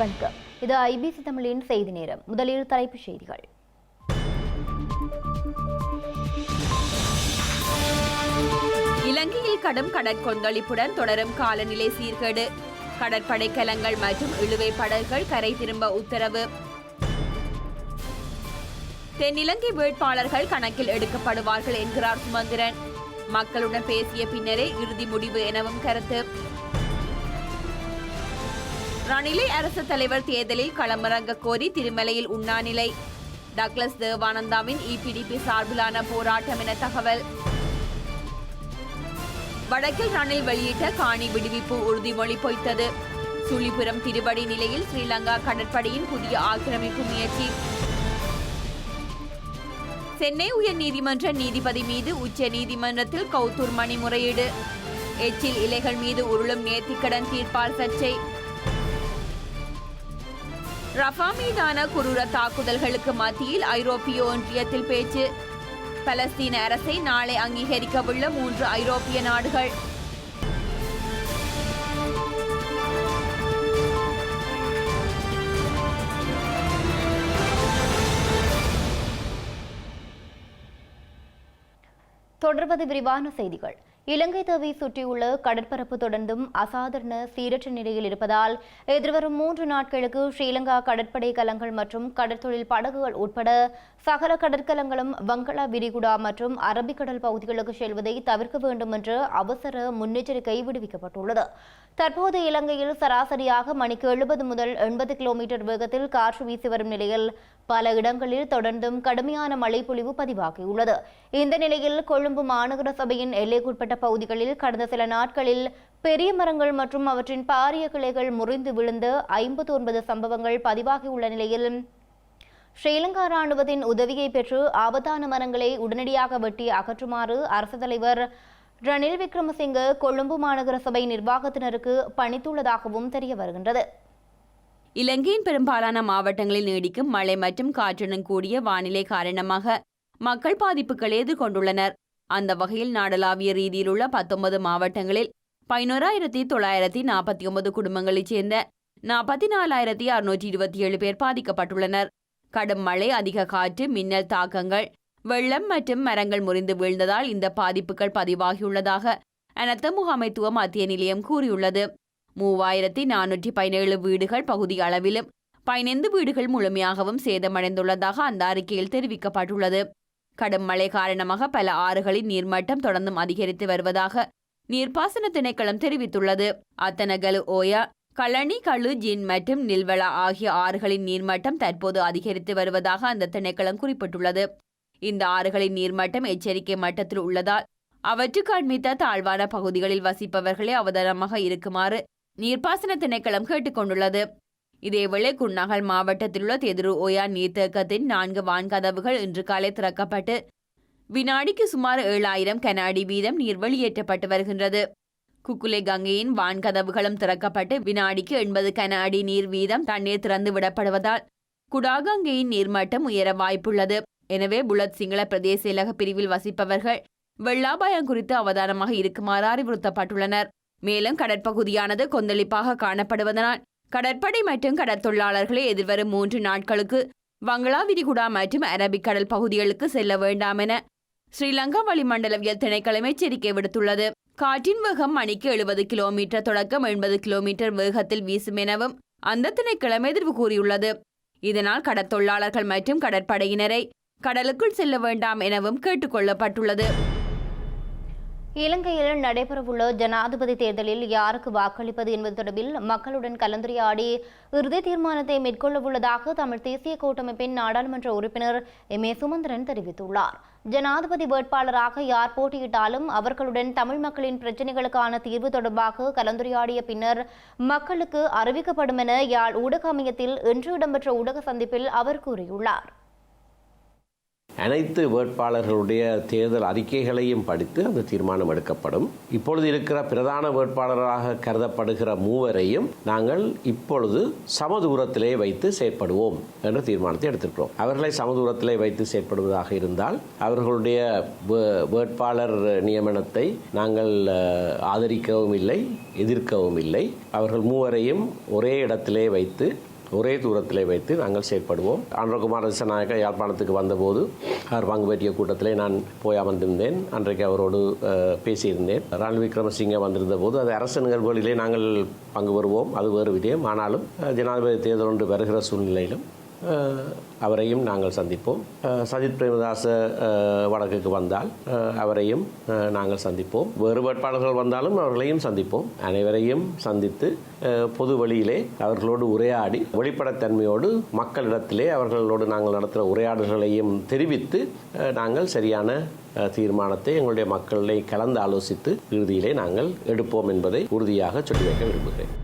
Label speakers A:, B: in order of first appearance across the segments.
A: வணக்கம். இது ஐபிசி தமிழின் செய்தி நேரம். முதலில் தலைப்புச் செய்திகள்.
B: இலங்கையில் கடும் கடற்கொந்தளிப்புடன் தொடரும் காலநிலை சீர்கேடு. கடற்படை கலங்கள் மற்றும் இழுவை படகுகள் கரை திரும்ப உத்தரவு. தென்னிலங்கை வேட்பாளர்கள் கணக்கில் எடுக்கப்படுவார்கள் என்கிறார் சுமந்திரன். மக்களுடன் பேசிய பின்னரே இறுதி முடிவு எனவும் கருத்து. ரணிலை அரசு தலைவர் தேர்தலில் களமிறங்க கோரி திருமலையில் உண்ணாநிலை. டக்ளஸ் தேவானந்தாவின் இபிடிபி சார்பிலான போராட்டம் என தகவல். வடக்கில் ரணில் வெளியிட்ட காணி விடுவிப்பு உறுதிமொழி பொய்த்தது. சுழிபுரம் திருவடி நிலையில் ஸ்ரீலங்கா கடற்படையின் புதிய ஆக்கிரமிப்பு முயற்சி. சென்னை உயர்நீதிமன்ற நீதிபதி மீது உச்ச நீதிமன்றத்தில் கௌத்தூர் மணி முறையீடு எச்சில் இலைகள் மீது உருளும் நேர்த்திக்கடன் தீர்ப்பால் சர்ச்சை. ரஃபா மீதான குரூர தாக்குதல்களுக்கு மத்தியில் ஐரோப்பிய ஒன்றியத்தில் பேச்சு. பலஸ்தீன அரசை நாளை அங்கீகரிக்கவுள்ள மூன்று ஐரோப்பிய நாடுகள்.
A: தொடர்வது விரிவான செய்திகள். இலங்கை தீவை சுற்றியுள்ள கடற்பரப்பு தொடர்ந்தும் அசாதாரண சீரற்ற நிலையில் இருப்பதால் எதிர்வரும் மூன்று நாட்களுக்கு ஸ்ரீலங்கா கடற்படை கலங்கள் மற்றும் கடற்தொழில் படகுகள் உட்பட சகல கடற்கலங்களும் வங்களா விரிகுடா மற்றும் அரபிக்கடல் பகுதிகளுக்கு செல்வதை தவிர்க்க வேண்டும் என்று அவசர முன்னெச்சரிக்கை விடுவிக்கப்பட்டுள்ளது. தற்போது இலங்கையில் சராசரியாக மணிக்கு எழுபது முதல் எண்பது கிலோமீட்டர் வேகத்தில் காற்று வீசி வரும் நிலையில் பல இடங்களில் தொடர்ந்தும் கடுமையான மழைப்பொழிவு பதிவாகியுள்ளது. இந்த நிலையில் கொழும்பு மாநகர சபையின் எல்லைக்குட்பட்ட பகுதிகளில் கடந்த சில நாட்களில் பெரிய மரங்கள் மற்றும் அவற்றின் பாரிய கிளைகள் முறிந்து விழுந்து ஐம்பத்தி ஒன்பது சம்பவங்கள் பதிவாகியுள்ள நிலையில் ஸ்ரீலங்கா ராணுவத்தின் உதவியை பெற்று ஆபத்தான மரங்களை உடனடியாக வெட்டி அகற்றுமாறு அரசு தலைவர் ரணில் விக்ரமசிங்க கொழும்பு மாநகர சபை நிர்வாகத்தினருக்கு பணித்துள்ளதாகவும் தெரிய வருகின்றது
B: இலங்கையின் பெரும்பாலான மாவட்டங்களில் நீடிக்கும் மழை மற்றும் காற்றுடன் கூடிய வானிலை காரணமாக மக்கள் பாதிப்புகளை எதிர்கொண்டுள்ளனர். அந்த வகையில் நாடளாவிய ரீதியில் உள்ள பத்தொன்பது மாவட்டங்களில் பதினோராயிரத்தி தொள்ளாயிரத்தி நாற்பத்தி ஒன்பது குடும்பங்களைச் சேர்ந்த நாற்பத்தி நாலாயிரத்தி அறுநூற்றி இருபத்தி ஏழு பேர் பாதிக்கப்பட்டுள்ளனர். கடும் மழை அதிக காற்று மின்னல் தாக்கங்கள் வெள்ளம் மற்றும் மரங்கள் முறிந்து வீழ்ந்ததால் இந்த பாதிப்புகள் பதிவாகியுள்ளதாக அனத்த முகாமைத்துவ மத்திய நிலையம் கூறியுள்ளது. மூவாயிரத்தி நானூற்றி பதினேழு வீடுகள் பகுதி அளவிலும் பதினைந்து வீடுகள் முழுமையாகவும் சேதமடைந்துள்ளதாக அந்த அறிக்கையில் தெரிவிக்கப்பட்டுள்ளது. கடும் மழை காரணமாக பல ஆறுகளின் நீர்மட்டம் தொடர்ந்தும் அதிகரித்து வருவதாக நீர்ப்பாசன திணைக்களம் தெரிவித்துள்ளது. அத்தனகலு ஓயா கழனி கழு ஜின் மற்றும் நில்வளா ஆகிய ஆறுகளின் நீர்மட்டம் தற்போது அதிகரித்து வருவதாக அந்த திணைக்களம் குறிப்பிட்டுள்ளது. இந்த ஆறுகளின் நீர்மட்டம் எச்சரிக்கை மட்டத்தில் உள்ளதால் அவற்றுக்கு அண்மித்த தாழ்வான பகுதிகளில் வசிப்பவர்களே அவதானமாக இருக்குமாறு நீர்ப்பாசன திணைக்களம் கேட்டுக்கொண்டுள்ளது. இதேவேளை குன்னகல் மாவட்டத்தில் உள்ள தெதிரு ஓயா நீர்த்தேக்கத்தின் நான்கு வான்கதவுகள் இன்று காலை திறக்கப்பட்டு வினாடிக்கு சுமார் ஏழாயிரம் கனாடி வீதம் நீர் வெளியேற்றப்பட்டு வருகின்றது. குக்குலே கங்கையின் வான்கதவுகளும் திறக்கப்பட்டு வினாடிக்கு எண்பது கனாடி நீர் வீதம் தண்ணீர் திறந்து விடப்படுவதால் குடாகங்கையின் நீர்மட்டம் உயர வாய்ப்புள்ளது. எனவே புலத் சிங்கள பிரதேச இலக பிரிவில் வசிப்பவர்கள் வெள்ளாபாயம் குறித்து அவதானமாக இருக்குமாறு அறிவுறுத்தப்பட்டுள்ளனர். மேலும் கடற்பகுதியானது கொந்தளிப்பாக காணப்படுவதனால் கடற்படை மற்றும் கடற்தொழிலாளர்களை எதிர்வரும் மூன்று நாட்களுக்கு வங்களா விரிகுடா மற்றும் அரபிக்கடல் பகுதிகளுக்கு செல்ல வேண்டாம் என ஸ்ரீலங்கா வளிமண்டலவியல் திணைக்களம் எச்சரிக்கை விடுத்துள்ளது. காற்றின் வேகம் மணிக்கு எழுபது கிலோமீட்டர் தொடக்கம் எண்பது கிலோமீட்டர் வேகத்தில் வீசும் எனவும் அந்த திணைக்களம் எதிர்வு கூறியுள்ளது. இதனால் கடற்தொழிலாளர்கள் மற்றும் கடற்படையினரை கடலுக்குள் செல்ல வேண்டாம் எனவும் கேட்டுக்கொள்ளப்பட்டுள்ளது
A: இலங்கையில் நடைபெறவுள்ள ஜனாதிபதி தேர்தலில் யாருக்கு வாக்களிப்பது என்பது தொடர்பில் மக்களுடன் கலந்துரையாடி இறுதி தீர்மானத்தை மேற்கொள்ளவுள்ளதாக தமிழ் தேசிய கூட்டமைப்பின் நாடாளுமன்ற உறுப்பினர் எம். ஏ. சுமந்திரன் தெரிவித்துள்ளார். ஜனாதிபதி வேட்பாளராக யார் போட்டியிட்டாலும் அவர்களுடன் தமிழ் மக்களின் பிரச்சினைகளுக்கான தீர்வு தொடர்பாக கலந்துரையாடிய பின்னர் மக்களுக்கு அறிவிக்கப்படும் என யாழ் ஊடக அமையத்தில் இன்று இடம்பெற்ற ஊடக சந்திப்பில் அவர் கூறியுள்ளார்.
C: அனைத்து வேட்பாளர்களுடைய தேர்தல் அறிக்கைகளையும் படித்து அந்த தீர்மானம் எடுக்கப்படும். இப்பொழுது இருக்கிற பிரதான வேட்பாளராக கருதப்படுகிற மூவரையும் நாங்கள் இப்பொழுது சமதூரத்திலே வைத்து செயற்படுவோம் என்ற தீர்மானத்தை எடுத்திருக்கிறோம். அவர்களை சமதூரத்திலே வைத்து செயற்படுவதாக இருந்தால் அவர்களுடைய வே- வேட்பாளர் நியமனத்தை நாங்கள் ஆதரிக்கவும் இல்லை எதிர்க்கவும் இல்லை. அவர்கள் மூவரையும் ஒரே இடத்திலே வைத்து ஒரே தூரத்திலே வைத்து நாங்கள் செயற்படுவோம். ஆந்திரகுமார் திசநாயக்க யாழ்ப்பாணத்துக்கு வந்தபோது அவர் பங்கு பற்றிய கூட்டத்திலே நான் போய் அமர்ந்திருந்தேன். அன்றைக்கு அவரோடு பேசியிருந்தேன். ரணில் விக்ரமசிங்கே வந்திருந்த போது அது அரசு நிகழ்வுகளிலே நாங்கள் பங்கு பெறுவோம். அது வேறு விதயம் ஆனாலும் ஜனாதிபதி தேர்தல் ஒன்று வருகிற சூழ்நிலையிலும் அவரையும் நாங்கள் சந்திப்போம். சஜித் பிரேமதாச வடக்குக்கு வந்தால் அவரையும் நாங்கள் சந்திப்போம். வேறு வேட்பாளர்கள் வந்தாலும் அவர்களையும் சந்திப்போம். அனைவரையும் சந்தித்து பொது வழியிலே அவர்களோடு உரையாடி வெளிப்படைத்தன்மையோடு மக்களிடத்திலே அவர்களோடு நாங்கள் நடத்துகிற உரையாடல்களையும் தெரிவித்து நாங்கள் சரியான தீர்மானத்தை எங்களுடைய மக்களை கலந்து ஆலோசித்து இறுதியிலே நாங்கள் எடுப்போம் என்பதை உறுதியாக சொல்லி வைக்க விரும்புகிறேன்.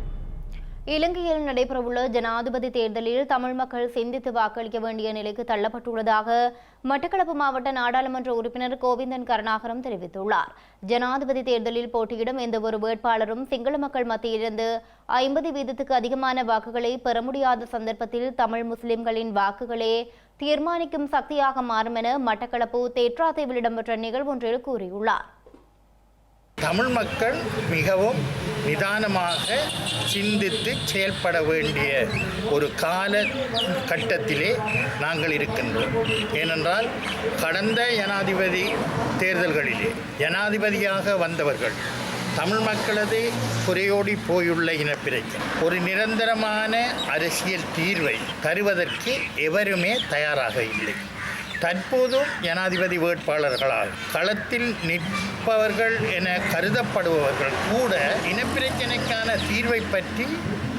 A: இலங்கையில் நடைபெறவுள்ள ஜனாதிபதி தேர்தலில் தமிழ் மக்கள் சிந்தித்து வாக்களிக்க வேண்டிய நிலைக்கு தள்ளப்பட்டுள்ளதாக மட்டக்களப்பு மாவட்ட நாடாளுமன்ற உறுப்பினர் கோவிந்தன் கருணாகரம் தெரிவித்துள்ளார். ஜனாதிபதி தேர்தலில் போட்டியிடும் எந்த ஒரு வேட்பாளரும் சிங்கள மக்கள் மத்தியிலிருந்து ஐம்பது வீதத்துக்கு அதிகமான வாக்குகளை பெற முடியாத சந்தர்ப்பத்தில் தமிழ் முஸ்லிம்களின் வாக்குகளே தீர்மானிக்கும் சக்தியாக மாறும் என மட்டக்களப்பு தேற்றாத்தீவில் இடம்பெற்ற நிகழ்வொன்றில் கூறியுள்ளார்.
D: தமிழ் மக்கள் மிகவும் நிதானமாக சிந்தித்து செயல்பட வேண்டிய ஒரு கால கட்டத்திலே நாங்கள் இருக்கின்றோம். ஏனென்றால் கடந்த ஜனாதிபதி தேர்தல்களிலே ஜனாதிபதியாக வந்தவர்கள் தமிழ் மக்களது குறையோடி போயுள்ள இனப்பிரச்சனை ஒரு நிரந்தரமான அரசியல் தீர்வை தருவதற்கு எவருமே தயாராக இல்லை. தற்போதும் ஜனாதிபதி வேட்பாளர்களால் களத்தில் இருப்பவர்கள் என கருதப்படுபவர்கள் கூட இனப்பிரச்சனைக்கான தீர்வை பற்றி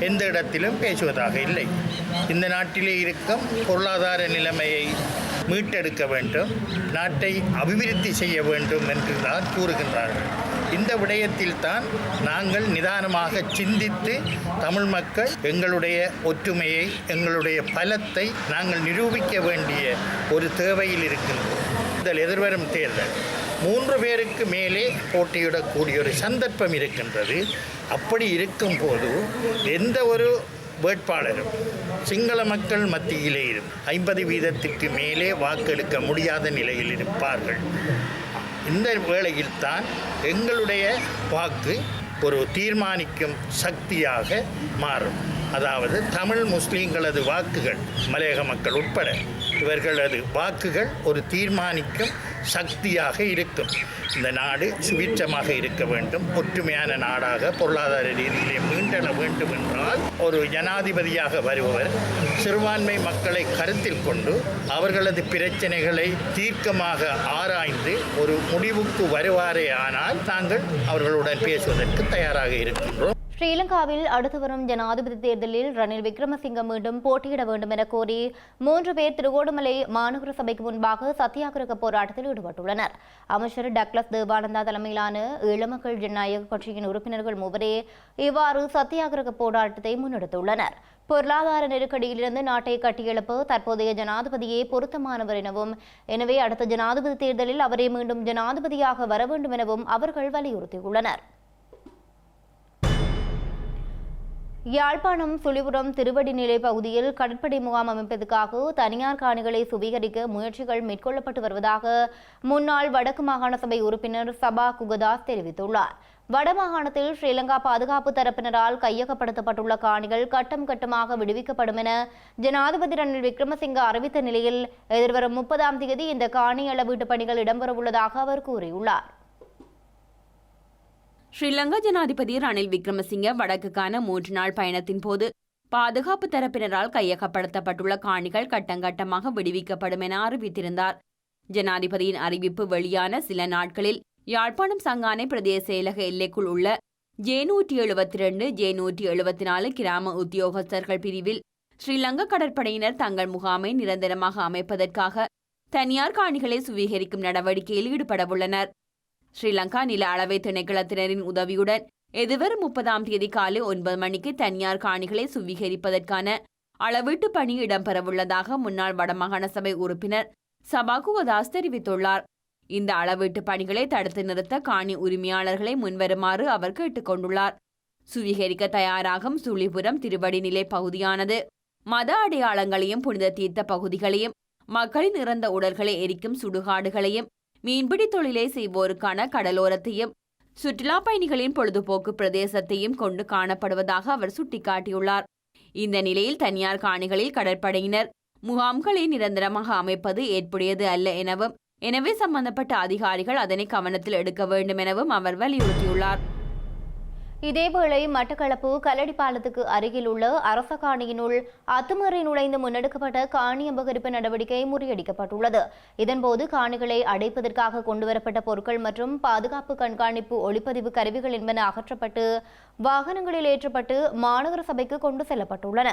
D: எந்த இடத்திலும் பேசுவதாக இல்லை. இந்த நாட்டிலே இருக்கும் பொருளாதார நிலைமையை மீட்டெடுக்க வேண்டும் நாட்டை அபிவிருத்தி செய்ய வேண்டும் என்று தான் கூறுகின்றார்கள். இந்த விடயத்தில் தான் நாங்கள் நிதானமாக சிந்தித்து தமிழ் மக்கள் எங்களுடைய ஒற்றுமையை எங்களுடைய பலத்தை நாங்கள் நிரூபிக்க வேண்டிய ஒரு தேவையில் இருக்கின்றோம். இந்த எதிர்வரும் தேர்தல். மூன்று பேருக்கு மேலே போட்டியிடக்கூடிய ஒரு சந்தர்ப்பம் இருக்கின்றது. அப்படி இருக்கும்போது எந்த ஒரு வேட்பாளரும் சிங்கள மக்கள் மத்தியிலே இருக்கும் ஐம்பது வீதத்திற்கு மேலே வாக்கெடுக்க முடியாத நிலையில் இருப்பார்கள். இந்த வேளையில்தான் எங்களுடைய வாக்கு ஒரு தீர்மானிக்கும் சக்தியாக மாறும். அதாவது தமிழ் முஸ்லீம்களது வாக்குகள் மலையக மக்கள் உட்பட. இவர்களது வாக்குகள் ஒரு தீர்மானிக்கும் சக்தியாக இருக்கும். இந்த நாடு சுபீட்சமாக இருக்க வேண்டும். ஒற்றுமையான நாடாக பொருளாதார ரீதியிலே மீண்டெழ வேண்டும் என்றால் ஒரு ஜனாதிபதியாக வருபவர் சிறுபான்மை மக்களை கருத்தில் கொண்டு அவர்களது பிரச்சனைகளை தீர்க்கமாக ஆராய்ந்து ஒரு முடிவுக்கு வருவாரே ஆனால் நாங்கள் அவர்களுடன் பேசுவதற்கு தயாராக இருக்கின்றோம்.
A: ஸ்ரீலங்காவில் அடுத்து வரும் ஜனாதிபதி தேர்தலில் ரணில் விக்ரமசிங்க மீண்டும் போட்டியிட வேண்டும் என கோரி மூன்று பேர் திருகோணமலை மாநகர சபைக்கு முன்பாக சத்தியாகிரக போராட்டத்தில் ஈடுபட்டுள்ளனர். அமைச்சர் டக்ளஸ் தேவானந்தா தலைமையிலான இளமக்கள் ஜனநாயக கட்சியின் உறுப்பினர்கள் மூவரே இவ்வாறு சத்தியாகிரக போராட்டத்தை முன்னெடுத்துள்ளனர். பொருளாதார நெருக்கடியிலிருந்து நாட்டை கட்டியெழுப்ப தற்போதைய ஜனாதிபதியே பொருத்தமானவர் எனவும் எனவே அடுத்த ஜனாதிபதி தேர்தலில் அவரே மீண்டும் ஜனாதிபதியாக வர வேண்டும் எனவும் அவர்கள் வலியுறுத்தியுள்ளனர். யாழ்ப்பாணம் சுழிபுரம் திருவடிநிலை பகுதியில் கடற்படை முகாம் அமைப்பதற்காக தனியார் காணிகளை சுவீகரிக்க முயற்சிகள் மேற்கொள்ளப்பட்டு வருவதாக முன்னாள் வடக்கு மாகாண சபை உறுப்பினர் சபா குகதாஸ் தெரிவித்துள்ளார். வடமாகாணத்தில் ஸ்ரீலங்கா பாதுகாப்பு தரப்பினரால் கையகப்படுத்தப்பட்டுள்ள காணிகள் கட்டம் கட்டமாக விடுவிக்கப்படும் என ஜனாதிபதி ரணில் விக்ரமசிங்க அறிவித்த நிலையில் எதிர்வரும் முப்பதாம் தேதி இந்த காணி அளவீட்டு பணிகள் இடம்பெறவுள்ளதாக அவர் கூறியுள்ளார்.
B: ஸ்ரீலங்கா ஜனாதிபதி ரணில் விக்ரமசிங்க வடக்குக்கான மூன்று நாள் பயணத்தின் போது பாதுகாப்பு தரப்பினரால் கையகப்படுத்தப்பட்டுள்ள காணிகள் கட்டங்கட்டமாக விடுவிக்கப்படும் என அறிவித்திருந்தார். ஜனாதிபதியின் அறிவிப்பு வெளியான சில நாட்களில் யாழ்ப்பாணம் சங்கானை பிரதேச செயலக எல்லைக்குள் உள்ள ஜே நூற்றி எழுபத்தி ரெண்டு ஜே நூற்றி எழுபத்தி நாலு கிராம உத்தியோகஸ்தர்கள் பிரிவில் ஸ்ரீலங்கா கடற்படையினர் தங்கள் முகாமை நிரந்தரமாக அமைப்பதற்காக தனியார் காணிகளை சுவீகரிக்கும் நடவடிக்கையில் ஈடுபடவுள்ளனர். ஸ்ரீலங்கா நில அளவை திணைக்களத்தினரின் உதவியுடன் எதிர்வரும் முப்பதாம் தேதி காலை ஒன்பது மணிக்கு தனியார் காணிகளை சுவீகரிப்பதற்கான அளவீட்டு பணி இடம்பெறவுள்ளதாக முன்னாள் வடமாகாண சபை உறுப்பினர் சபாகுவதாஸ் தெரிவித்துள்ளார். இந்த அளவீட்டு பணிகளை தடுத்து நிறுத்த காணி உரிமையாளர்களை முன்வருமாறு அவர் கேட்டுக்கொண்டுள்ளார். சுவீகரிக்க தயாராகும் சுழிபுரம் திருவடிநிலை பகுதியானது மத அடையாளங்களையும் புனித தீர்த்த பகுதிகளையும் மக்களின் இறந்த உடல்களை எரிக்கும் சுடுகாடுகளையும் மீன்பிடி தொழிலை செய்வோருக்கான கடலோரத்தையும் சுற்றுலா பயணிகளின் பொழுதுபோக்கு பிரதேசத்தையும் கொண்டு காணப்படுவதாக அவர் சுட்டிக்காட்டியுள்ளார். இந்த நிலையில் தனியார் காணிகளில் கடற்படையினர் முகாம்களை நிரந்தரமாக அமைப்பது ஏற்புடையது அல்ல எனவும் எனவே சம்பந்தப்பட்ட அதிகாரிகள் அதனை கவனத்தில் எடுக்க வேண்டும் எனவும் அவர் வலியுறுத்தியுள்ளார்.
A: இதேவேளை மட்டக்களப்பு கலடிப்பாலத்துக்கு அருகில் உள்ள அரச காணியினுள் அத்துமீறி நுழைந்து முன்னெடுக்கப்பட்ட காணி அபகரிப்பு நடவடிக்கை முறியடிக்கப்பட்டுள்ளது. இதன்போது காணிகளை அடைப்பதற்காக கொண்டுவரப்பட்ட பொருட்கள் மற்றும் பாதுகாப்பு கண்காணிப்பு ஒளிப்பதிவு கருவிகள் என்பன அகற்றப்பட்டு வாகனங்களில் ஏற்றப்பட்டு மாநகர சபைக்கு கொண்டு செல்லப்பட்டுள்ளன.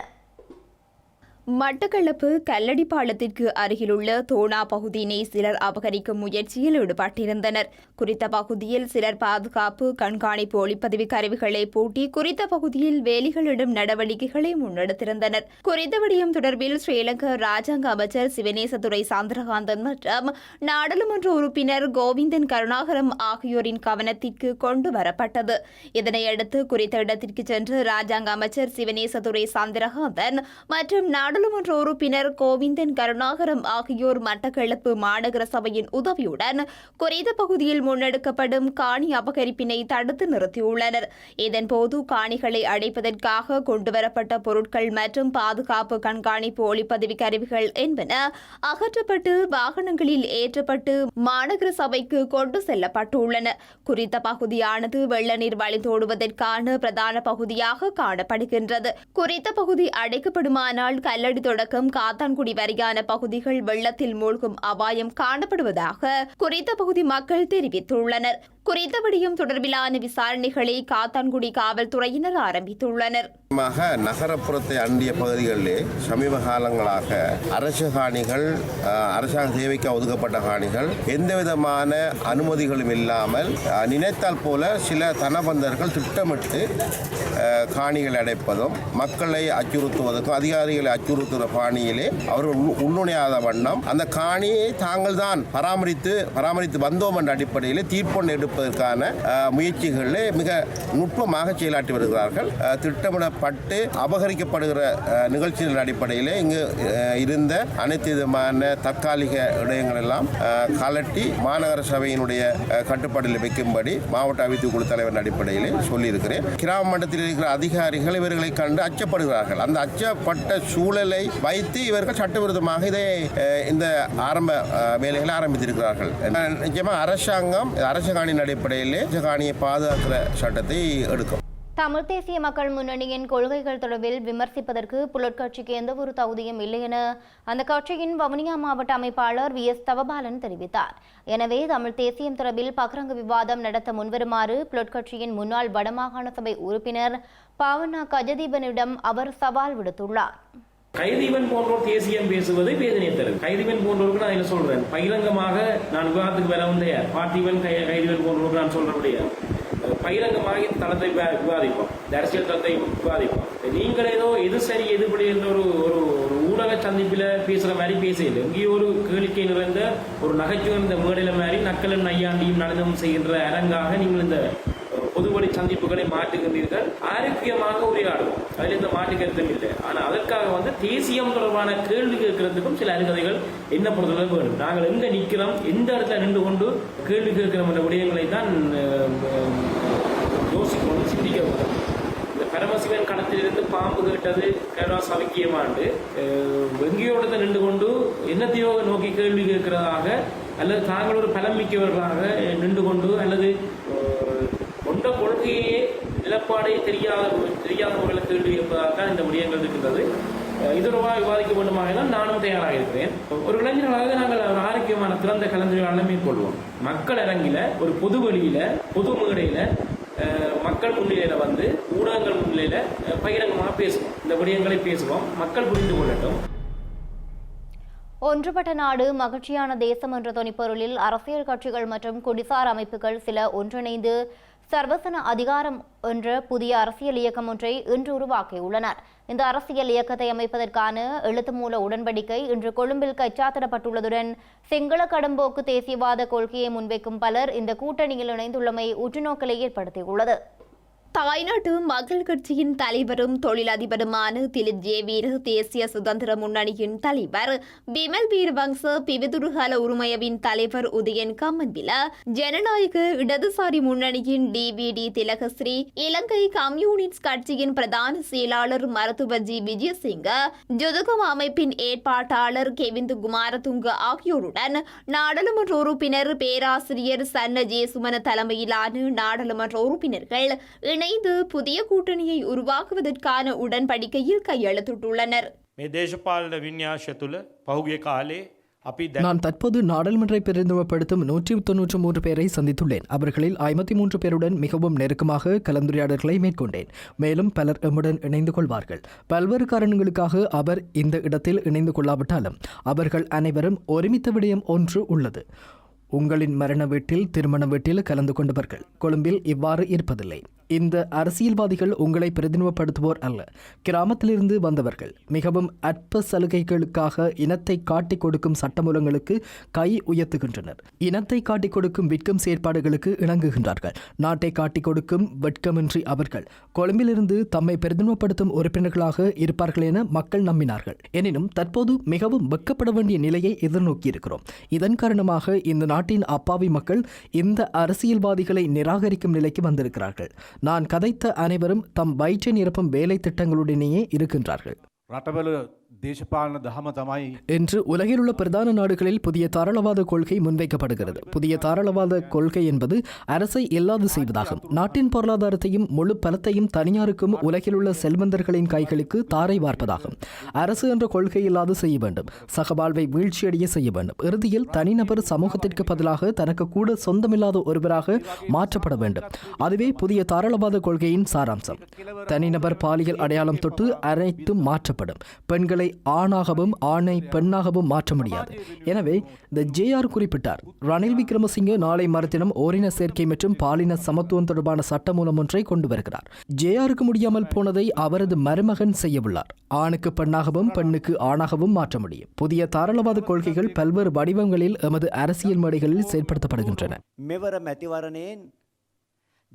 E: மட்டக்களப்பு கல்லடி பாலத்திற்கு அருகிலுள்ள தோனா பகுதியினை சிலர் அபகரிக்கும் முயற்சியில் ஈடுபட்டிருந்தனர். குறித்த பகுதியில் சிலர் பாதுகாப்பு கண்காணிப்பு ஒளிப்பதிவு கருவிகளை பூட்டி குறித்த பகுதியில் வேலிகளிடும் நடவடிக்கைகளை முன்னெடுத்திருந்தனர். குறித்த விடயம் தொடர்பில் ஸ்ரீலங்கா ராஜாங்க அமைச்சர் சிவனேசதுரை சந்திரகாந்தன் மற்றும் நாடாளுமன்ற உறுப்பினர் கோவிந்தன் கருணாகரம் ஆகியோரின் கவனத்திற்கு கொண்டு வரப்பட்டது. இதனையடுத்து குறித்த இடத்திற்கு சென்று ராஜாங்க அமைச்சர் சிவனேசதுரை சந்திரகாந்தன் மற்றும் நாடாளுமன்ற உறுப்பினர் கோவிந்தன் கருணாகரம் ஆகியோர் மட்டக்களப்பு மாநகர சபையின் உதவியுடன் குறித்த பகுதியில் முன்னெடுக்கப்படும் காணி அபகரிப்பினை தடுத்து நிறுத்தியுள்ளனர். இதன்போது காணிகளை அடைப்பதற்காக கொண்டுவரப்பட்ட பொருட்கள் மற்றும் பாதுகாப்பு கண்காணிப்பு ஒளிப்பதிவு கருவிகள் என்பன அகற்றப்பட்டு வாகனங்களில் ஏற்றப்பட்டு மாநகர சபைக்கு கொண்டு செல்லப்பட்டுள்ளன. குறித்த பகுதியானது வெள்ள நீர் வழிந்தோடுவதற்கான பிரதான பகுதியாக காணப்படுகின்றது. குறித்த பகுதி அடைக்கப்படுமானால் கல்லடி தொடக்கம் காத்தான்குடி வரையான பகுதிகள் வெள்ளத்தில் மூழ்கும் அபாயம் காணப்படுவதாக குறித்த பகுதி மக்கள் தெரிவித்துள்ளனர். குறித்த விடயம் தொடர்பிலான விசாரணைகளை காத்தான்குடி காவல்துறையினர் ஆரம்பித்துள்ளனர்.
F: நகரப்புறத்தை அண்டிய பகுதிகளிலே சமீப காலங்களாக அரசு காணிகள் அரசாங்க சேவைக்கு ஒதுக்கப்பட்ட காணிகள் எந்த விதமான அனுமதிகளும் இல்லாமல் நினைத்தால் போல சில தனபந்தர்கள் திட்டமிட்டு காணிகள் அடைப்பதும் மக்களை அச்சுறுத்துவதற்கும் அதிகாரிகளை துருத்துற பாணியிலே அவர்கள் உள்- உள்நுழையாத வண்ணம். அந்த காணியை தாங்கள் தான் பராமரித்து பராமரித்து வந்தோம் என்ற அடிப்படையில் தீர்ப்பொன்று எடுப்பதற்கான முயற்சிகளில் மிக நுட்பமாக செயலாற்றி வருகிறார்கள். திட்டமிடப்பட்டு அபகரிக்கப்படுகிற நிகழ்ச்சிகளின் அடிப்படையிலே இங்கு இருந்த அனைத்து விதமான தற்காலிக விடயங்கள் எல்லாம் கலட்டி மாநகர சபையினுடைய கட்டுப்பாட்டில் வைக்கும்படி மாவட்ட அபிவிருத்தி குழு தலைவரின் அடிப்படையிலே சொல்லியிருக்கிறேன். கிராம மட்டத்தில் இருக்கிற அதிகாரிகள் இவர்களை கண்டு அச்சப்படுகிறார்கள். அந்த அச்சப்பட்ட சூழல் வைத்து இவர்கள் சட்டவிரோதமாக இதை இந்த ஆரம்ப வேலைகளை ஆரம்பித்திருக்கிறார்கள். அஹ், நிச்சயமா அரசாங்கம் அரசகாணியின் அடிப்படையிலே அரசகாணியை பாதுகாக்கிற சட்டத்தை எடுக்கும்.
A: தமிழ் தேசிய மக்கள் முன்னணியின் கொள்கைகள் தொடர்பில் விமர்சிப்பதற்கு புலட் கட்சிக்கு எந்த ஒரு தகுதியும் இல்லை என அந்த கட்சியின் வவுனியா மாவட்ட அமைப்பாளர் வி. எஸ். தவபாலன் தெரிவித்தார். எனவே தமிழ் தேசியம் தொடர்பில் பகிரங்க விவாதம் நடத்த முன்வருமாறு புலட்கட்சியின் முன்னாள் வடமாகாண சபை உறுப்பினர் பாவனா கஜதீபனிடம் அவர் சவால் விடுத்துள்ளார்.
G: கைதீவன் போன்றோர் தேசியம் பேசுவது வேதனை தரும் கைதீவன் போன்றோருக்கு நான் என்ன சொல்றேன்? பகிரங்கமாக நான் விவாதத்துக்கு வர வந்தைய பார்த்திவன் கை கைதீவன் போன்றோருக்கு நான் சொல்றபடியா பகிரங்கமாக இந்த தளத்தை விவாதிப்போம். இந்த அரசியல் தளத்தை விவாதிப்போம். நீங்கள் ஏதோ எது சரி எதுபடி என்ற ஒரு ஒரு ஒரு ஊடக சந்திப்பில் பேசுற மாதிரி பேசல இங்கே ஒரு கேளிக்கை நிறைந்த ஒரு நகைச்சுவை இந்த மேடையில மாதிரி நக்கலன் நையாண்டியும் நடந்தும் செய்கின்ற அரங்காக நீங்கள் இந்த பொதுவழி சந்திப்புகளை மாற்றுகின்றீர்கள் ஆரோக்கியமாக உரையாடும் அதில் இந்த மாற்று இல்லை. ஆனால் அதற்காக வந்து தேசியம் தொடர்பான கேள்வி கேட்கறதுக்கும் சில அருகதைகள் என்ன பொறுத்தளவு வேண்டும். நாங்கள் எங்க நிற்கிறோம் எந்த இடத்துல நின்று கொண்டு கேள்வி கேட்கிறோம் என்ற விடயங்களை தான் அஹ், யோசிக்கணும் சிந்திக்க வேண்டும். இந்த பரமசிவன் கணத்திலிருந்து பாம்பு கேட்டது கேரளா சவிக்கியமாண்டு வெங்கியோடத்தை நின்று கொண்டு என்னத்தையோ நோக்கி கேள்வி கேட்கிறதாக அல்லது தாங்கள் ஒரு பலம் மிக்கவர்களாக நின்று கொண்டு அல்லது கொண்ட கொள்கையே நிலப்பாடை தெரியாத தெரியாத முறையில் கேள்வி இந்த விடயங்கள் இருக்கின்றது. அஹ், இது தொடர்பாக விவாதிக்க வேண்டுமாக நானும் தயாராக இருக்கிறேன். ஒரு இளைஞர்களாக நாங்கள் ஒரு ஆரோக்கியமான திறந்த கலந்துரையாடலை மேற்கொள்வோம். மக்கள் அரங்கில ஒரு பொது வெளியில பொது மேடையில மக்கள் முன்னிலையில வந்து ஊடகங்கள் முன்னிலையில பகிரங்கமாக பேசுவோம். இந்த விடயங்களை பேசுவோம். மக்கள் புரிந்து கொள்ளட்டும்.
A: ஒன்றுபட்ட நாடு மகிழ்ச்சியான தேசம் என்ற தொனிப்பொருளில் அரசியல் கட்சிகள் மற்றும் குடிசார் அமைப்புகள் சில ஒன்றிணைந்து சர்வசன அதிகாரம் என்ற புதிய அரசியல் இயக்கம் ஒன்றை இன்று உருவாக்கியுள்ளனர். இந்த அரசியல் இயக்கத்தை அமைப்பதற்கான எழுத்து மூல உடன்படிக்கை இன்று கொழும்பில் கைச்சாத்திடப்பட்டுள்ளதுடன் சிங்கள கடம்போக்கு தேசியவாத கொள்கையை முன்வைக்கும் பலர் இந்த கூட்டணியில் இணைந்துள்ளமை உற்றுநோக்கலை ஏற்படுத்தியுள்ளது.
E: தாய்நாட்டு மக்கள் கட்சியின் தலைவரும் தொழிலதிபருமான திலிப் ஜே வீர தேசிய சுதந்திர முன்னணியின் தலைவர். பிமல் வீரவங்ச பிவிதுருகால உரிமையவின் தலைவர் உதயன் கம்மன்பில ஜனநாயக இடதுசாரி முன்னணியின் டிவிடி திலகஸ்ரீ. இலங்கை கம்யூனிஸ்ட் கட்சியின் பிரதான செயலாளர் மருத்துவர் ஜி. விஜயசிங்க. ஜொதுகம் அமைப்பின் ஏற்பாட்டாளர் கெவிந்து குமாரதுங்க ஆகியோருடன் நாடாளுமன்ற உறுப்பினர் பேராசிரியர் சன்ன ஜேசுமன தலைமையிலான நாடாளுமன்ற உறுப்பினர்கள் இணைந்து புதிய கூட்டணியை உருவாக்குவதற்கான உடன்படிக்கையில் கையெழுத்திட்டுள்ளனர்.
H: நான் தற்போது நாடாளுமன்ற பிரதிநிதித்துவப்படுத்தும் நூற்றி தொன்னூற்றி மூன்று பேரை சந்தித்துள்ளேன். அவர்களில் ஐம்பத்தி மூன்று பேருடன் மிகவும் நெருக்கமாக கலந்துரையாடல்களை மேற்கொண்டேன். மேலும் பலர் எம்முடன் இணைந்து கொள்வார்கள். பல்வேறு காரணங்களுக்காக அவர் இந்த இடத்தில் இணைந்து கொள்ளாவிட்டாலும் அவர்கள் அனைவரும் ஒருமித்த விடயம் ஒன்று உள்ளது. உங்களின் மரண வீட்டில் திருமண வீட்டில் கலந்து கொண்டவர்கள். கொழும்பில் இவ்வாறு இருப்பதில்லை. இந்த அரசியல்வாதிகள் உங்களை பிரதிநிதிப்படுத்துவோர் அல்ல. கிராமத்திலிருந்து வந்தவர்கள். மிகவும் அற்ப சலுகைகளுக்காக இனத்தை காட்டிக் கொடுக்கும் சட்டமூலங்களுக்கு கை உயர்த்துகின்றனர். இனத்தை காட்டிக் கொடுக்கும் விற்கும் செயற்பாடுகளுக்கு இணங்குகின்றார்கள். நாட்டை காட்டிக் கொடுக்கும் வெட்கமின்றி அவர்கள். கொழும்பிலிருந்து தம்மை பிரதிநிதிப்படுத்தும் உறுப்பினர்களாக இருப்பார்கள் என மக்கள் நம்பினார்கள். எனினும் தற்போது மிகவும் வெட்கப்பட வேண்டிய நிலையை எதிர்நோக்கியிருக்கிறோம். இதன் காரணமாக இந்த நாட்டின் அப்பாவி மக்கள் இந்த அரசியல்வாதிகளை நிராகரிக்கும் நிலைக்கு வந்திருக்கிறார்கள். நான் கதைத்த அனைவரும் தம் வயிற்றின் இருப்பும் வேலை திட்டங்களுடனேயே இருக்கின்றார்கள் இன்று உலகில் உள்ள பிரதான நாடுகளில் புதிய தாராளவாத கொள்கை முன்வைக்கப்படுகிறது. புதிய தாராளவாத கொள்கை என்பது அரசை இல்லாது செய்வதாகும். நாட்டின் பொருளாதாரத்தையும் முழு பலத்தையும் தனியாருக்கும் உலகில் உள்ள செல்வந்தர்களின் கைகளுக்கு தாரை வார்ப்பதாகும். அரசு என்ற கொள்கை இல்லாது செய்ய வேண்டும். சகவாழ்வை வீழ்ச்சியடைய செய்ய வேண்டும். இறுதியில் தனிநபர் சமூகத்திற்கு பதிலாக தனக்கு கூட சொந்தமில்லாத ஒருவராக மாற்றப்பட வேண்டும். அதுவே புதிய தாராளவாத கொள்கையின் சாராம்சம். தனிநபர் பாலியல் அடையாளம் தொட்டு அனைத்தும் மாற்றப்படும். பெண்களை ஆணாகவும் ஆணை பெண்ணாகவும் மாற்ற முடியாது. எனவே த ஜேஆர் குறிப்பிட்டார் ரணில் விக்ரமசிங்கே நாளை மறுதினம் ஓரின சேர்க்கை மற்றும் பாலின சமத்துவம் தொடர்பான சட்டமூலம் ஒன்றை கொண்டு வருகிறார். ஜேஆருக்கு முடியாமல் போனதை அவரது மருமகன் செய்யவுள்ளார். ஆணுக்கு பெண்ணாகவும் பெண்ணுக்கு ஆணாகவும் மாற்ற முடியும். புதிய தாராளவாத கொள்கைகள் பல்வேறு வடிவங்களில் எமது அரசியல் மேடைகளில் செயல்படுத்தப்படுகின்றன.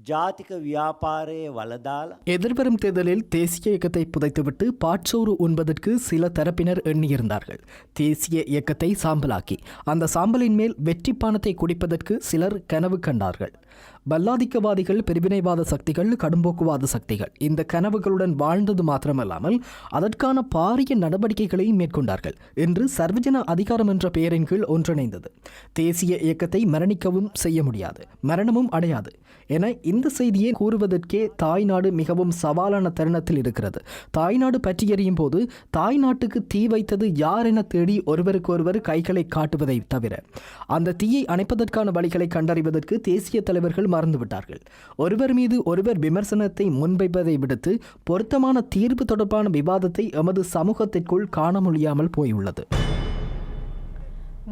I: ஜாதிக வியாபாரே வலதால்
H: எதிர்வரும் தேர்தலில் தேசிய இயக்கத்தை புதைத்துவிட்டு பாட்சோறு உண்பதற்கு சில தரப்பினர் எண்ணியிருந்தார்கள். தேசிய இயக்கத்தை சாம்பலாக்கி அந்த சாம்பலின் மேல் வெற்றி பானத்தை குடிப்பதற்கு சிலர் கனவு கண்டார்கள். பல்லாதிக்கவாதிகள் பிரிவினைவாத சக்திகள் கடும்போக்குவாத சக்திகள் இந்த கனவுகளுடன் வாழ்ந்தது மாத்திரமல்லாமல் அதற்கான பாரிய நடவடிக்கைகளையும் மேற்கொண்டார்கள் என்று சர்வஜன அதிகாரம் என்ற பெயரின் கீழ் ஒன்றிணைந்தது. தேசிய இயக்கத்தை மரணிக்கவும் செய்ய முடியாது மரணமும் அடையாது. என இந்த செய்தியை கூறுவதற்கே தாய்நாடு மிகவும் சவாலான தருணத்தில் இருக்கிறது. தாய்நாடு பற்றி எறியும் போது தாய்நாட்டுக்கு தீ வைத்தது யார் என தேடி ஒருவருக்கொருவர் கைகளை காட்டுவதை தவிர அந்த தீயை அணைப்பதற்கான வழிகளை கண்டறிவதற்கு தேசிய தலைவர்கள் மறந்துவிட்டார்கள். ஒருவர் மீது ஒருவர் விமர்சனத்தை முன்வைப்பதை விடுத்து பொருத்தமான தீர்ப்பு தொடர்பான விவாதத்தை எமது சமூகத்திற்குள் காண முடியாமல் போயுள்ளது.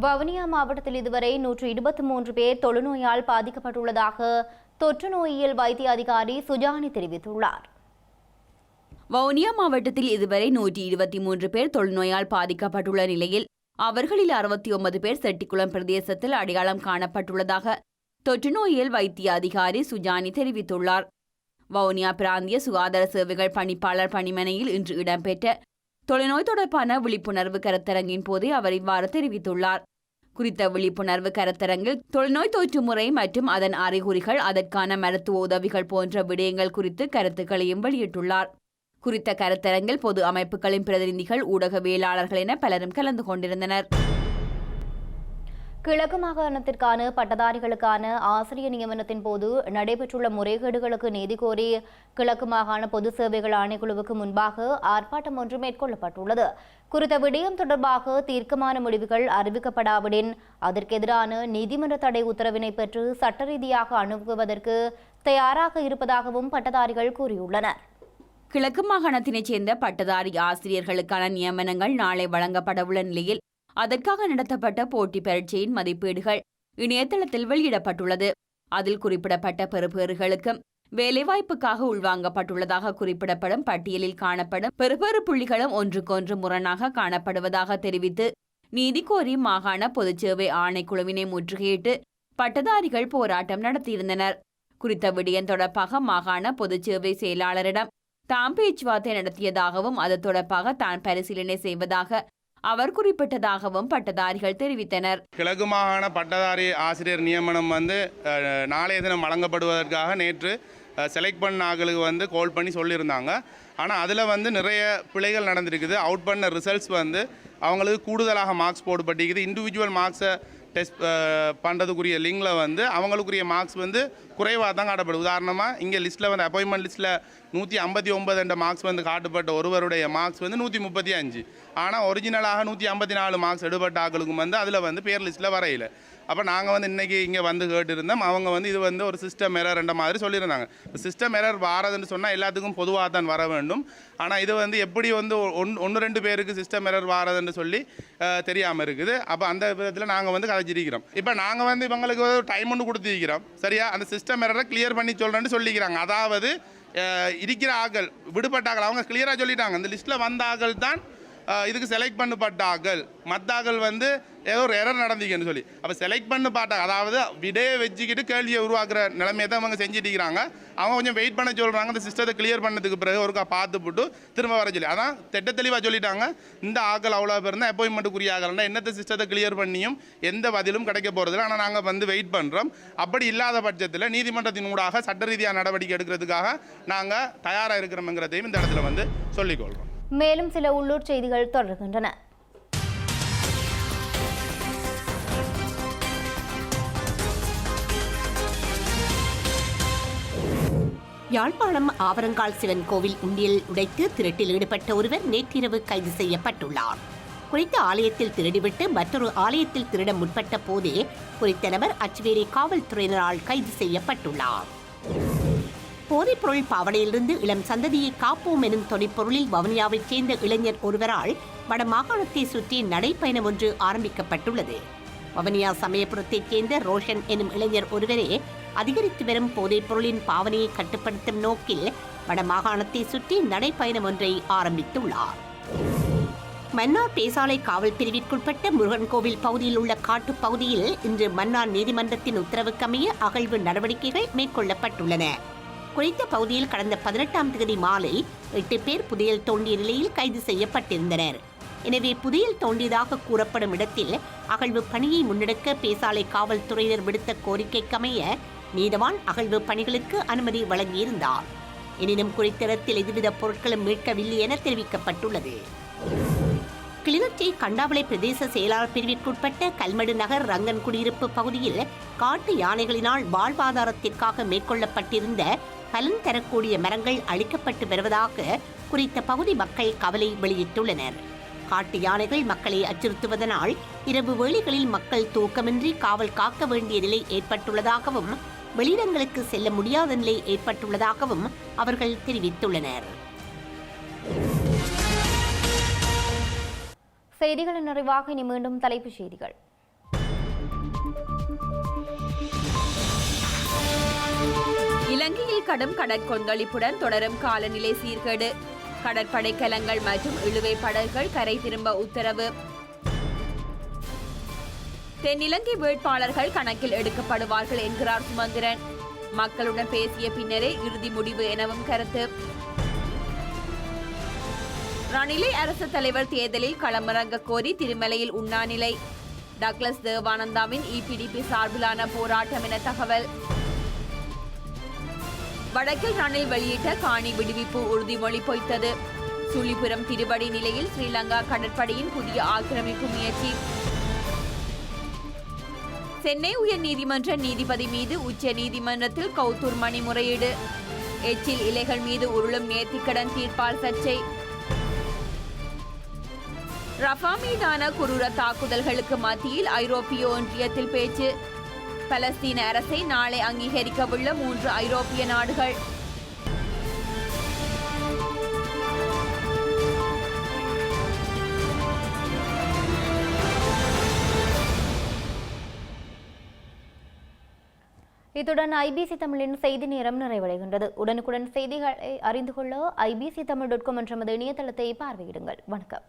A: வவுனியா மாவட்டத்தில் இதுவரை நூற்று இருபத்தி மூன்று பேர் தொழுநோயால் பாதிக்கப்பட்டுள்ளதாக தொற்று நோயியல் வைத்திய அதிகாரி சுஜானி தெரிவித்துள்ளார்.
B: வவுனியா மாவட்டத்தில் இதுவரை நூற்றி இருபத்தி மூன்று பேர் தொழுநோயால் பாதிக்கப்பட்டுள்ள நிலையில் அவர்களில் அறுபத்தி ஒன்பது பேர் செட்டிக்குளம் பிரதேசத்தில் அடையாளம் காணப்பட்டுள்ளதாக தொற்று நோயியல் வைத்திய அதிகாரி சுஜானி தெரிவித்துள்ளார். வவுனியா பிராந்திய சுகாதார சேவைகள் பணிப்பாளர் பணிமனையில் இன்று இடம்பெற்ற தொலைநோய் தொடர்பான விழிப்புணர்வு கருத்தரங்கின் போதே அவர் இவ்வாறு தெரிவித்துள்ளார். குறித்த விழிப்புணர்வு கருத்தரங்கில் தொலைநோய் தொற்று முறை மற்றும் அதன் அறிகுறிகள் அதற்கான மருத்துவ உதவிகள் போன்ற விடயங்கள் குறித்து கருத்துக்களையும் வெளியிட்டுள்ளார். குறித்த கருத்தரங்கில் பொது அமைப்புகளின் பிரதிநிதிகள் ஊடகவியலாளர்கள் என பலரும் கலந்து கொண்டிருந்தனர்.
A: கிழக்கு மாகாணத்திற்கான பட்டதாரிகளுக்கான ஆசிரியர் நியமனத்தின் போது நடைபெற்றுள்ள முறைகேடுகளுக்கு நீதி கோரி கிழக்கு மாகாண பொது சேவைகள் ஆணைக்குழுவுக்கு முன்பாக ஆர்ப்பாட்டம் ஒன்று மேற்கொள்ளப்பட்டுள்ளது. குறித்த விடயம் தொடர்பாக தீர்க்கமான முடிவுகள் அறிவிக்கப்படாவிடின் அதற்கெதிரான நீதிமன்ற தடை உத்தரவினை பெற்று சட்ட ரீதியாக அணுகுவதற்கு தயாராக இருப்பதாகவும் பட்டதாரிகள் கூறியுள்ளனர்.
B: கிழக்கு மாகாணத்தினைச் சேர்ந்த பட்டதாரி ஆசிரியர்களுக்கான நியமனங்கள் நாளை வழங்கப்படவுள்ள நிலையில் அதற்காக நடத்தப்பட்ட போட்டி பரீட்சையின் மதிப்பீடுகள் இணையதளத்தில் வெளியிடப்பட்டுள்ளது. அதில் குறிப்பிடப்பட்ட பெறுபேறுகளுக்கும் வேலைவாய்ப்புக்காக உள்வாங்கப்பட்டுள்ளதாக குறிப்பிடப்படும் பட்டியலில் காணப்படும் பெறுபேறு புள்ளிகளும் ஒன்றுக்கொன்று முரணாக காணப்படுவதாக தெரிவித்து நீதி கோரி மாகாண பொதுச்சேவை ஆணைக்குழுவினை முற்றுகையிட்டு பட்டதாரிகள் போராட்டம் நடத்தியிருந்தனர். குறித்த விடயம் தொடர்பாக மாகாண பொதுச்சேவை செயலாளரிடம் தாம் பேச்சுவார்த்தை நடத்தியதாகவும் அது தொடர்பாக தான் பரிசீலனை செய்வதாக அவர் குறிப்பிட்டதாகவும் பட்டதாரிகள் தெரிவித்தனர்.
J: கிழக்கு மாகாண பட்டதாரி ஆசிரியர் நியமனம் வந்து நாளைய தினம் வழங்கப்படுவதற்காக நேற்று செலக்ட் பண்ண ஆகளுக்கு வந்து கால் பண்ணி சொல்லியிருந்தாங்க. ஆனால் அதில் வந்து நிறைய பிழைகள் நடந்திருக்குது. அவுட் பண்ண ரிசல்ட்ஸ் வந்து அவங்களுக்கு கூடுதலாக மார்க்ஸ் போடுபட்டிருக்குது இண்டிவிஜுவல் மார்க்ஸை டெஸ்ட் uh, பண்ணுறதுக்குரிய லிங்கில் வந்து அவங்களுக்குரிய மார்க்ஸ் வந்து குறைவாக தான் காட்டப்படும் உதாரணமாக இங்கே லிஸ்ட்டில் வந்து அப்பாயின்மெண்ட் லிஸ்ட்டில் நூற்றி ஐம்பத்தி ஒன்பது என்ற மார்க்ஸ் வந்து காட்டப்பட்ட ஒருவருடைய மார்க்ஸ் வந்து நூற்றி முப்பத்தி அஞ்சு. ஆனால் ஒரிஜினலாக நூற்றி ஐம்பத்தி நாலு மார்க்ஸ் எடுபட்ட ஆக்களுக்கும் வந்து அதில் வந்து பேர் லிஸ்ட்டில் வரையில. அப்போ நாங்கள் வந்து இன்றைக்கி இங்கே வந்து கேட்டிருந்தோம். அவங்க வந்து இது வந்து ஒரு சிஸ்டம் எரர் என்ற மாதிரி சொல்லியிருந்தாங்க. இப்போ சிஸ்டம் எரர் வாரதுன்னு சொன்னால் எல்லாத்துக்கும் பொதுவாக தான் வர வேண்டும். ஆனால் இது வந்து எப்படி வந்து ஒன் ஒன்று ரெண்டு பேருக்கு சிஸ்டம் எரர் வாரதுன்னு சொல்லி தெரியாமல் இருக்குது. அப்போ அந்த விதத்தில் நாங்கள் வந்து கதைச்சிருக்கிறோம் இப்போ நாங்கள் வந்து இவங்களுக்கு ஒரு டைம் ஒன்று கொடுத்துருக்கிறோம். சரியா? அந்த சிஸ்டம் எரரை கிளியர் பண்ணி சொல்கிறேன்னு சொல்லிக்கிறாங்க. அதாவது இருக்கிற ஆக்கள் விடுபட்ட ஆக்கள் அவங்க கிளியராக சொல்லிட்டாங்க. இந்த லிஸ்ட்டில் வந்த ஆக்கள் தான் இதுக்கு செலக்ட் பண்ணப்பட்ட ஆக்கள் மற்ற வந்து ஏதோ ஒரு எரர் நடந்தீங்கன்னு சொல்லி. அப்போ செலக்ட் பண்ண பாட்டாங்க அதாவது விடையை வச்சுக்கிட்டு கேள்வியை உருவாக்குற நிலைமையை தான் அவங்க செஞ்சுட்டு இருக்கிறாங்க அவங்க கொஞ்சம் வெயிட் பண்ண சொல்கிறாங்க அந்த சிஸ்டத்தை கிளியர் பண்ணதுக்கு பிறகு ஒருக்கா பார்த்து போட்டு திரும்ப வர சொல்லி. அதான் திட்ட தெளிவாக சொல்லிட்டாங்க. இந்த ஆக்கள் அவ்வளோ பேர் தான் அப்பாயின்மெண்ட்டுக்குரிய ஆகலன்னா என்னத்த சிஸ்டத்தை கிளியர் பண்ணியும் எந்த பதிலும் கிடைக்க போகிறதில்ல ஆனால் நாங்கள் வந்து வெயிட் பண்ணுறோம் அப்படி இல்லாத பட்சத்தில் நீதிமன்றத்தின் ஊடாக சட்ட ரீதியாக நடவடிக்கை எடுக்கிறதுக்காக நாங்கள் தயாராக இருக்கிறோம்ங்கிறதையும் இந்த இடத்துல வந்து சொல்லிக்கொள்கிறோம்
A: மேலும் சில உள்ளூர் செய்திகள் தொடர்கின்றன.
K: யாழ்ப்பாணம் ஆவரங்கால் சிவன் கோவில் உண்டியல் உடைத்து திருட்டில் ஈடுபட்ட ஒருவர் நேற்றிரவு கைது செய்யப்பட்டுள்ளார். குறித்த ஆலயத்தில் திருடிவிட்டு மற்றொரு ஆலயத்தில் திருட முற்பட்ட போதே குறித்த நபர் அச்சுவேலி காவல்துறையினரால் கைது செய்யப்பட்டுள்ளார். போதைப்பொருள் பாவனையிலிருந்து இளம் சந்ததியை காப்போம் எனும் தொனிப்பொருளில் வவுனியாவைச் சேர்ந்த இளைஞர் ஒருவரால் வடமாகாணத்தை சுற்றி நடைப்பயணம் ஒன்று ஆரம்பிக்கப்பட்டுள்ளது. வவுனியா சமயபுரத்தைச் சேர்ந்த ரோஷன் எனும் இளைஞர் ஒருவரே அதிகரித்து வரும் போதைப் பொருளின் பாவனையை கட்டுப்படுத்தும் நோக்கில் வடமாகாணத்தை சுற்றி நடைப்பயணம் ஒன்றை ஆரம்பித்துள்ளார். மன்னார் பேசாலை காவல் பிரிவிற்குட்பட்ட முருகன் கோவில் பகுதியில் உள்ள காட்டுப் பகுதியில் இன்று மன்னார் நீதிமன்றத்தின் உத்தரவுக்கமைய அகழ்வு நடவடிக்கைகள் மேற்கொள்ளப்பட்டுள்ளன. குறித்த பகுதியில் கடந்த பதினெட்டாம் தேதி மாலை எட்டு பேர் புதையல் தோண்டிய நிலையில் கைது செய்யப்பட்டிருந்தனர். எனவே புதையல் தோண்டியதாக கூறப்படும் இடத்தில் அகழ்வு பணியை முன்னெடுக்க பேசாலை காவல்துறையினர் விடுத்த கோரிக்கைக்கமைய நீதவான் அகழ்வு பணிகளுக்கு அனுமதி வழங்கியிருந்தார். எனினும் குறித்த இடத்தில் எதுவித பொருட்களும் மீட்கவில்லை என தெரிவிக்கப்பட்டுள்ளது. கிளிநொச்சி கண்டாவளை பிரதேச செயலாளர் பிரிவிற்குட்பட்ட கல்மடு நகர் ரங்கன் குடியிருப்பு பகுதியில் காட்டு யானைகளினால் வாழ்வாதாரத்திற்காக மேற்கொள்ளப்பட்டிருந்த பலன் தரக்கூடிய மரங்கள் அழிக்கப்பட்டு வருவதாக குறித்த பகுதி மக்கள் கவலை வெளியிட்டுள்ளனர். காட்டு யானைகள் மக்களை அச்சுறுத்துவதனால் இரவு வேளைகளில் மக்கள் தூக்கமின்றி காவல் காக்க வேண்டிய நிலை ஏற்பட்டுள்ளதாகவும் வெளியிடங்களுக்கு செல்ல முடியாத நிலை ஏற்பட்டுள்ளதாகவும் அவர்கள் தெரிவித்துள்ளனர்.
A: செய்திகளின் நிறைவாக இனி மீண்டும் தலைப்புச் செய்திகள்.
B: இலங்கையில் கடும் கடற்கொந்தளிப்புடன் தொடரும் காலநிலை சீர்கேடு. கடற்படை கலங்கள் மற்றும் இழுவை படகுகள் கரை திரும்ப உத்தரவு. தென்னிலங்கை வேட்பாளர்கள் கணக்கில் எடுக்கப்படுவார்கள் என்கிறார் சுமந்திரன். மக்களுடன் பேசிய பின்னரே இறுதி முடிவு எனவும் கருத்து. ரணிலை அரசு தலைவர் தேர்தலில் களமிறங்க கோரி திருமலையில் உண்ணாநிலை. டக்ளஸ் தேவானந்தாவின் இபிடிபி சார்பிலான போராட்டம் என தகவல். வடக்கில் ரணில் வெளியிட்ட காணி விடுவிப்பு உறுதிமொழி பொய்த்தது. சுழிபுரம் திருவடி நிலையில் ஸ்ரீலங்கா கடற்படையின் புதிய ஆக்கிரமிப்பு முயற்சி. சென்னை உயர்நீதிமன்ற நீதிபதி மீது உச்ச நீதிமன்றத்தில் கௌத்தூர் மணி முறையீடு. எச்சில் இலைகள் மீது உருளும் நேர்த்திக்கடன் தீர்ப்பால் சர்ச்சை. ரஃபா மீதான குரூர தாக்குதல்களுக்கு மத்தியில் ஐரோப்பிய ஒன்றியத்தில் பேச்சு. பலஸ்தீன அரசை நாளை அங்கீகரிக்கவுள்ள மூன்று ஐரோப்பிய நாடுகள்.
A: இத்துடன் ஐபிசி தமிழின் செய்தி நேரம் நிறைவடைகின்றது. உடனுக்குடன் செய்திகளை அறிந்து கொள்ள ஐபிசி தமிழ் டாட் காம் என்ற இணையதளத்தை பார்வையிடுங்கள். வணக்கம்.